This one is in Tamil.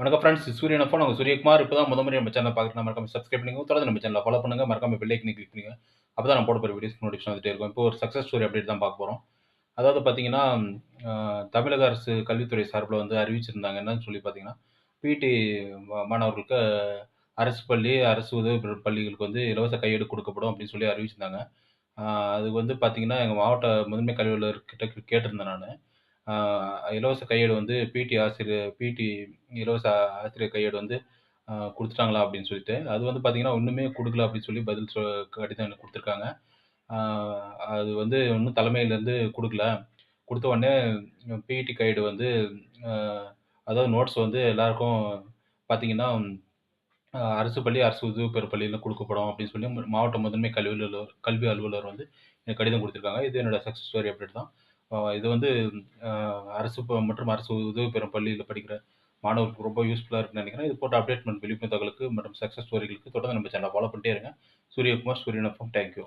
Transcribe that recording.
வணக்கம் ஃப்ரெண்ட்ஸ் சூரியன் அப்போ நாங்கள் சூரியகுமார் இப்போ தான் முத முறை நம்ம சேனல் பார்க்குறோம் மறக்காம சப்ஸ்கிரைப் பண்ணுங்க தொடர்ந்து நம்ம சேனலை ஃபாலோ பண்ணுங்க. மறக்காம பெல் ஐக்கனை கிளிக் பண்ணுங்க அப்போ தான் நம்ம போட போகிற வீடியோஸ் நோட்டிஃபிகேஷன் வந்துட்டே இருக்கும். இப்போ ஒரு சக்ஸஸ் ஸ்டோரி அப்டேட் தான் பார்க்க போகிறோம் அதாவது பார்த்தீங்கன்னா தமிழக அரசு கல்வித்துறை சார்பில் வந்து அறிவிச்சிருந்தாங்க. என்னன்னு சொல்லி பார்த்தீங்கன்னா பிடி மாணவர்களுக்கு அரசு பள்ளி அரசு உதவி பள்ளிகளுக்கு வந்து இலவச கையெடு கொடுக்கப்படும் அப்படின்னு சொல்லி அறிவிச்சிருந்தாங்க. அதுக்கு வந்து பார்த்தீங்கன்னா எங்கள் மாவட்ட முதன்மை கல்வி அலுவலர்கிட்ட கேட்டிருந்தேன் நான். இலவச கையேடு வந்து பிடி ஆசிரியர் பிடி இலவச ஆசிரியர் கையேடு வந்து கொடுத்துட்டாங்களா அப்படின்னு சொல்லிட்டு. அது வந்து பார்த்தீங்கன்னா ஒன்றுமே கொடுக்கல அப்படின்னு சொல்லி பதில் சொ கடிதம் எனக்கு கொடுத்துருக்காங்க. அது வந்து இன்னும் தலைமையிலேருந்து கொடுக்கல. கொடுத்த உடனே பிஇடி கைடு வந்து அதாவது நோட்ஸ் வந்து எல்லாருக்கும் பார்த்தீங்கன்னா அரசு பள்ளி அரசு உதவி பெறும் பள்ளியில் கொடுக்கப்படும் அப்படின்னு சொல்லி மாவட்ட முதன்மை கல்வி அலுவலர் கல்வி அலுவலர் வந்து எனக்கு கடிதம் கொடுத்துருக்காங்க. இது என்னோட சக்ஸஸ் ஸ்டோரி அப்டேட் தான். இது வந்து அரசு ப- மற்றும் அரசு உதவி பெறும் பள்ளியில் படிக்கிற மாணவர்களுக்கு ரொம்ப யூஸ்ஃபுல்லாக இருக்குன்னு நினைக்கிறேன். இது போட்ட அப்டேட் விழிப்புணர்வு தகவலுக்கு மற்றும் சக்ஸஸ் ஸ்டோரிகளுக்கு தொடர்ந்து நம்ம சேனலை ஃபாலோ பண்ணிட்டே இருங்க. சூரியகுமார் சூரியனப்பம் தேங்க்யூ